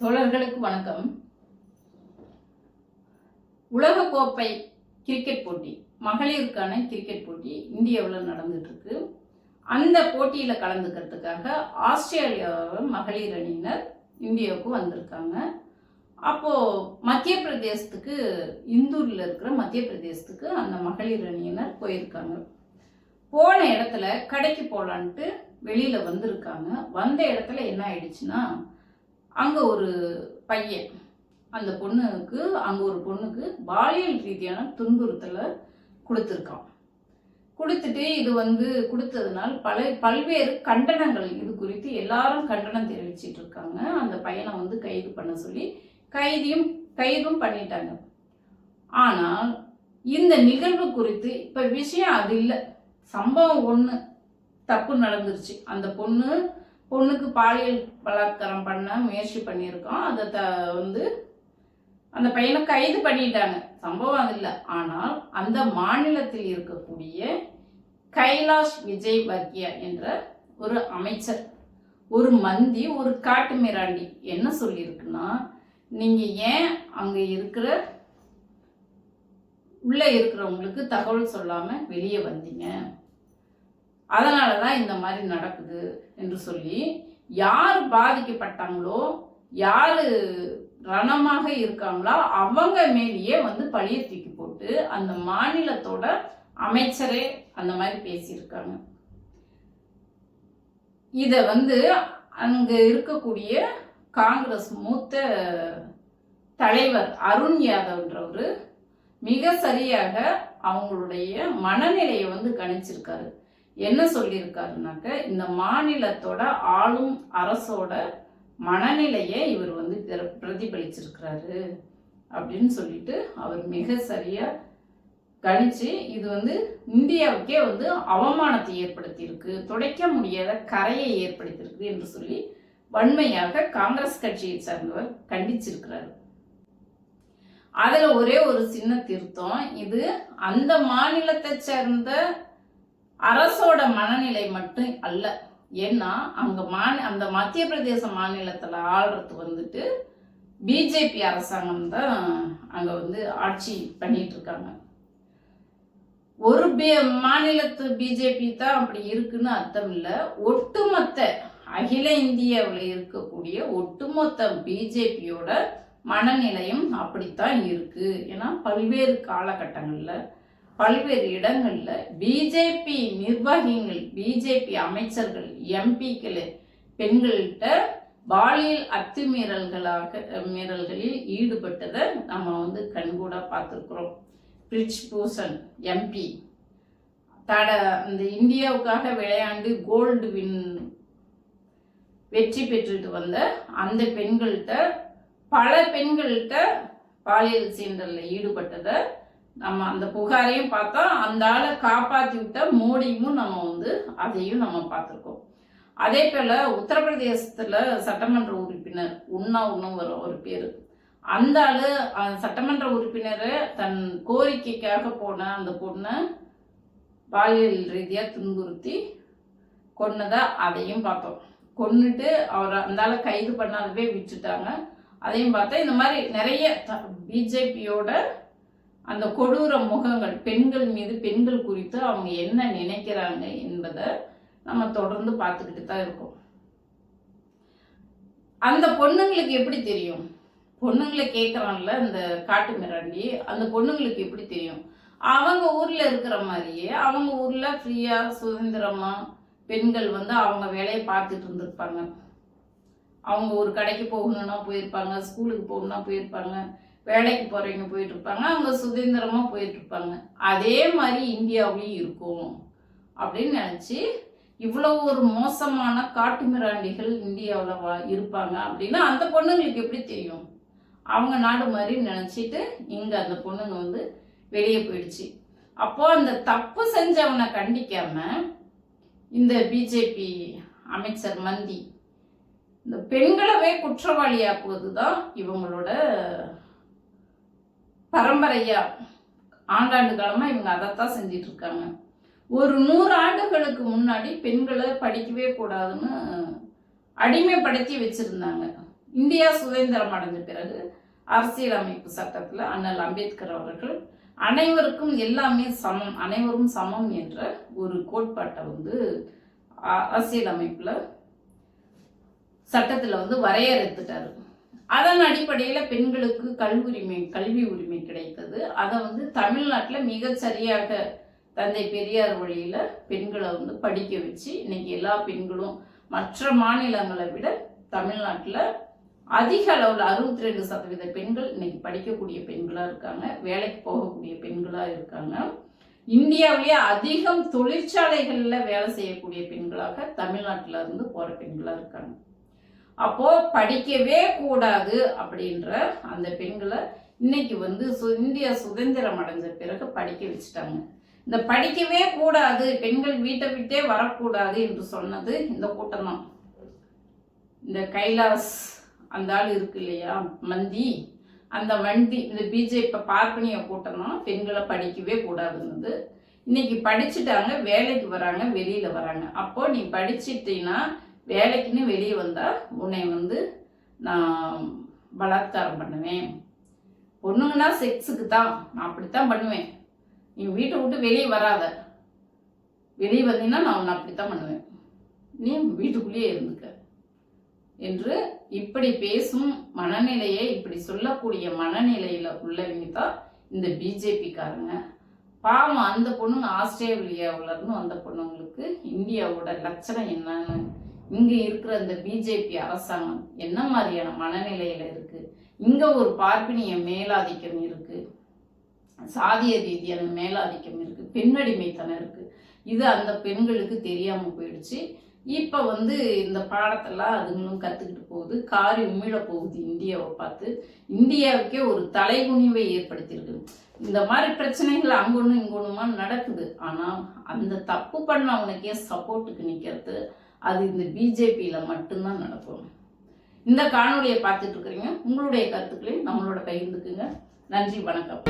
தோழர்களுக்கு வணக்கம். உலகக்கோப்பை கிரிக்கெட் போட்டி மகளிருக்கான கிரிக்கெட் போட்டி இந்தியாவில் நடந்துட்டு இருக்கு அந்த போட்டியில் கலந்துக்கிறதுக்காக ஆஸ்திரேலியாவை மகளிர் அணியினர் இந்தியாவுக்கு வந்திருக்காங்க. அப்போது மத்திய பிரதேசத்துக்கு இந்தூரில் இருக்கிற மத்திய பிரதேசத்துக்கு அந்த மகளிர் அணியினர் போயிருக்காங்க. போன இடத்துல கடைக்கு போகலான்ட்டு வெளியில் வந்திருக்காங்க. வந்த இடத்துல என்ன ஆயிடுச்சுன்னா அங்கே ஒரு பையன். அந்த பொண்ணுக்கு அங்கே ஒரு பொண்ணுக்கு பாலியல் ரீதியான துன்புறுத்தலை கொடுத்துருக்கான். கொடுத்துட்டு இது வந்து கொடுத்ததுனால் பல பல்வேறு கண்டனங்கள் இது குறித்து எல்லாரும் கண்டனம் தெரிவிச்சிட்டு இருக்காங்க. அந்த பையனை வந்து கைது பண்ண சொல்லி கைதியும் கைதும் பண்ணிட்டாங்க. ஆனால் இந்த நிகழ்வு குறித்து இப்போ விஷயம் அது இல்லை. சம்பவம் ஒன்று தப்பு நடந்துருச்சு. அந்த பொண்ணு பொண்ணுக்கு பாலியல் பலாத்காரம் பண்ண முயற்சி பண்ணியிருக்கோம் அதை த வந்து அந்த பையனை கைது பண்ணிட்டாங்க. சம்பவம் அது இல்லை. ஆனால் அந்த மாநிலத்தில் இருக்கக்கூடிய கைலாஷ் விஜய் வர்கியா என்ற ஒரு அமைச்சர் ஒரு மந்தி ஒரு காட்டு மிராண்டி என்ன சொல்லியிருக்குன்னா நீங்கள் ஏன் அங்கே இருக்கிற உள்ளே இருக்கிறவங்களுக்கு தகவல் சொல்லாமல் வெளியே வந்தீங்க? அதனால தான் இந்த மாதிரி நடக்குது என்று சொல்லி யார் பாதிக்கப்பட்டாங்களோ யார் ரணமாக இருக்காங்களோ அவங்க மேலேயே வந்து பழிய தூக்கி போட்டு அந்த மாநிலத்தோட அமைச்சரே அந்த மாதிரி பேசியிருக்காங்க. இதை வந்து அங்கே இருக்கக்கூடிய காங்கிரஸ் மூத்த தலைவர் அருண் யாதவ்ன்றவர் மிக சரியாக அவங்களுடைய மனநிலையை வந்து கணிச்சிருக்காரு. என்ன சொல்லியிருக்காருனாக்க இந்த மாநிலத்தோட ஆளும் அரசோட மனநிலையை இவர் வந்து பிரதிபலிச்சிருக்கிறாரு அப்படின்னு சொல்லிட்டு அவர் மிக சரியாக கணிச்சு இது வந்து இந்தியாவுக்கே வந்து அவமானத்தை ஏற்படுத்தியிருக்கு துடைக்க முடியாத கரையை ஏற்படுத்தியிருக்கு என்று சொல்லி வன்மையாக காங்கிரஸ் கட்சியை சார்ந்தவர் கண்டிச்சிருக்கிறார். அதில் ஒரே ஒரு சின்ன திருத்தம் இது அந்த மாநிலத்தை சேர்ந்த அரசோட மனநிலை மட்டும் அல்ல. ஏன்னா அங்க மாநி அந்த மத்திய பிரதேச மாநிலத்துல ஆள்றது வந்துட்டு பிஜேபி அரசாங்கம் தான் அங்க வந்து ஆட்சி பண்ணிட்டு இருக்காங்க. ஒரு பி மாநிலத்து பிஜேபி தான் அப்படி இருக்குன்னு அர்த்தம் இல்லை. ஒட்டுமொத்த அகில இந்தியாவில் இருக்கக்கூடிய ஒட்டுமொத்த பிஜேபியோட மனநிலையும் அப்படித்தான் இருக்கு. ஏன்னா பல்வேறு காலகட்டங்களில் பல்வேறு இடங்களில் பிஜேபி நிர்வாகிகள் பிஜேபி அமைச்சர்கள் எம்பிக்கள் பெண்கள்கிட்ட பாலியல் அத்துமீறல்களாக மீறல்களில் ஈடுபட்டதை நம்ம வந்து கண்கூட பார்த்துருக்குறோம். பிரிட்ஜ் பூசன் எம்பி தட இந்த இந்தியாவுக்காக விளையாண்டு கோல்டு வின் வெற்றி பெற்றுட்டு வந்த அந்த பெண்கள்கிட்ட பல பெண்கள்கிட்ட பாலியல் சீண்டலில் ஈடுபட்டதை நம்ம அந்த புகாரையும் பார்த்தா அந்த ஆளை காப்பாற்றி விட்ட மோடியும் நம்ம வந்து அதையும் நம்ம பார்த்துருக்கோம். அதே போல் உத்தரப்பிரதேசத்தில் சட்டமன்ற உறுப்பினர் உண்ணா உண்ணும் வரும் ஒரு பேர். அந்த ஆள் சட்டமன்ற உறுப்பினரை தன் கோரிக்கைக்காக போன அந்த பொண்ணை பாலியல் ரீதியாக துன்புறுத்தி கொன்னதை அதையும் பார்த்தோம். கொன்னுட்டு அவரை அந்த ஆளை கைது பண்ணாதவே விட்டுட்டாங்க. அதையும் பார்த்தா இந்த மாதிரி நிறைய பிஜேபியோட அந்த கொடூர முகங்கள் பெண்கள் மீது பெண்கள் குறித்து அவங்க என்ன நினைக்கிறாங்க என்பதை நம்ம தொடர்ந்து பார்த்துக்கிட்டு தான் இருக்கோம். அந்த பொண்ணுங்களுக்கு எப்படி தெரியும்? பொண்ணுங்களை கேட்குறான்ல இந்த காட்டு மிராண்டி அந்த பொண்ணுங்களுக்கு எப்படி தெரியும்? அவங்க ஊரில் இருக்கிற மாதிரியே அவங்க ஊரில் ஃப்ரீயாக சுதந்திரமாக பெண்கள் வந்து அவங்க வேலையை பார்த்துட்டு இருந்திருப்பாங்க. அவங்க ஒரு கடைக்கு போகணுன்னா போயிருப்பாங்க ஸ்கூலுக்கு போகணுன்னா போயிருப்பாங்க. வேலைக்கு போகிறவங்க போயிட்டுருப்பாங்க அவங்க சுதந்திரமாக போயிட்டுருப்பாங்க அதே மாதிரி இந்தியாவிலையும் இருக்கும் அப்படின்னு நினச்சி இவ்வளோ ஒரு மோசமான காட்டு மிராண்டிகள் இந்தியாவில் வா இருப்பாங்க அப்படின்னா அந்த பொண்ணுங்களுக்கு எப்படி தெரியும்? அவங்க நாடு மாதிரி நினச்சிட்டு இங்கே அந்த பொண்ணுங்க வந்து வெளியே போயிடுச்சு. அப்போது அந்த தப்பு செஞ்சவனை கண்டிக்காமல் இந்த பிஜேபி அமைச்சர் மந்தி இந்த பெண்களவே குற்றவாளியாக்குவது தான் இவங்களோட பரம்பரையா ஆண்டாண்டு காலமா இவங்க அதைத்தான் செஞ்சிட்டு இருக்காங்க ஒரு நூறு ஆண்டுகளுக்கு முன்னாடி பெண்களை படிக்கவே கூடாதுன்னு அடிமைப்படுத்தி வச்சிருந்தாங்க. இந்தியா சுதந்திரம் அடைஞ்ச பிறகு அரசியலமைப்பு சட்டத்தில் அண்ணல் அம்பேத்கர் அவர்கள் அனைவருக்கும் எல்லாமே சமம் அனைவரும் சமம் என்ற ஒரு கோட்பாட்டை வந்து அரசியலமைப்பில் சட்டத்தில் வந்து வரையறுத்துட்டாரு. அதன் அடிப்படையில் பெண்களுக்கு கல்வுரிமை கல்வி உரிமை கிடைத்தது. அதை வந்து தமிழ்நாட்டில் மிகச்சரியாக தந்தை பெரியார் வழியில் பெண்களை வந்து படிக்க வச்சு இன்னைக்கு எல்லா பெண்களும் மற்ற மாநிலங்களை விட தமிழ்நாட்டில் அதிக அளவில் அறுபத்தி ரெண்டு சதவீத பெண்கள் இன்னைக்கு படிக்கக்கூடிய பெண்களாக இருக்காங்க வேலைக்கு போகக்கூடிய பெண்களாக இருக்காங்க. இந்தியாவிலேயே அதிகம் தொழிற்சாலைகளில் வேலை செய்யக்கூடிய பெண்களாக தமிழ்நாட்டில் இருந்து போகிற பெண்களாக இருக்காங்க. அப்போ படிக்கவே கூடாது அப்படின்ற அந்த பெண்களை இன்னைக்கு வந்து சு இந்தியா சுதந்திரம் அடைஞ்ச பிறகு படிக்க வச்சுட்டாங்க. இந்த படிக்கவே கூடாது பெண்கள் வீட்டை விட்டே வரக்கூடாது என்று சொன்னது இந்த கூட்டம் தான் இந்த கைலாஸ் அந்த ஆள் இருக்கு இல்லையா மந்தி. அந்த வண்டி இந்த பிஜேபி பார்ப்பனிய கூட்டம் தான் பெண்களை படிக்கவே கூடாதுன்னு இன்னைக்கு படிச்சுட்டாங்க வேலைக்கு வராங்க வெளியில வராங்க. அப்போ நீ படிச்சிட்டீங்கன்னா வேலைக்குன்னு வெளியே வந்தால் உன்னை வந்து நான் பலாத்காரம் பண்ணுவேன். பொண்ணுங்கன்னா செக்ஸுக்கு தான் நான் அப்படித்தான் பண்ணுவேன். நீ வீட்டை விட்டு வெளியே வராத. வெளியே வந்தீங்கன்னா நான் உன்னை அப்படித்தான் பண்ணுவேன். நீ வீட்டுக்குள்ளேயே இருந்துக்க. என்று இப்படி பேசும் மனநிலையை இப்படி சொல்லக்கூடிய மனநிலையில உள்ளவங்க தான் இந்த பிஜேபிக்காரங்க. பாவம் அந்த பொண்ணுங்க ஆஸ்திரேலியாவிலருந்து வந்த பொண்ணுங்களுக்கு இந்தியாவோட லட்சணம் என்னன்னு இங்கே இருக்கிற இந்த பிஜேபி அரசாங்கம் என்ன மாதிரியான மனநிலையில இருக்கு? இங்க ஒரு பார்ப்பினிய மேலாதிக்கம் இருக்கு. சாதிய ரீதியான மேலாதிக்கம் இருக்கு. பெண்ணடிமைத்தனம் இருக்கு. இது அந்த பெண்களுக்கு தெரியாம போயிடுச்சு. இப்ப வந்து இந்த பாடத்தெல்லாம் அதுங்களும் கத்துக்கிட்டு போகுது. காரி உமிழ போகுது இந்தியாவை பார்த்து. இந்தியாவுக்கே ஒரு தலைகுனிவை ஏற்படுத்தியிருக்கு. இந்த மாதிரி பிரச்சனைகள் அங்கொன்னும் இங்கொன்னுமா நடக்குது. ஆனா அந்த தப்பு பண்ணவனுக்கே சப்போர்ட்டுக்கு நிக்கிறது அது இந்த பிஜேபியில் மட்டும்தான் நடக்கும் இந்த காணொளியை பார்த்துட்டு இருக்கிறீங்க. உங்களுடைய கருத்துக்களை நம்மளோட பகிர்ந்துக்குங்க. நன்றி வணக்கம்.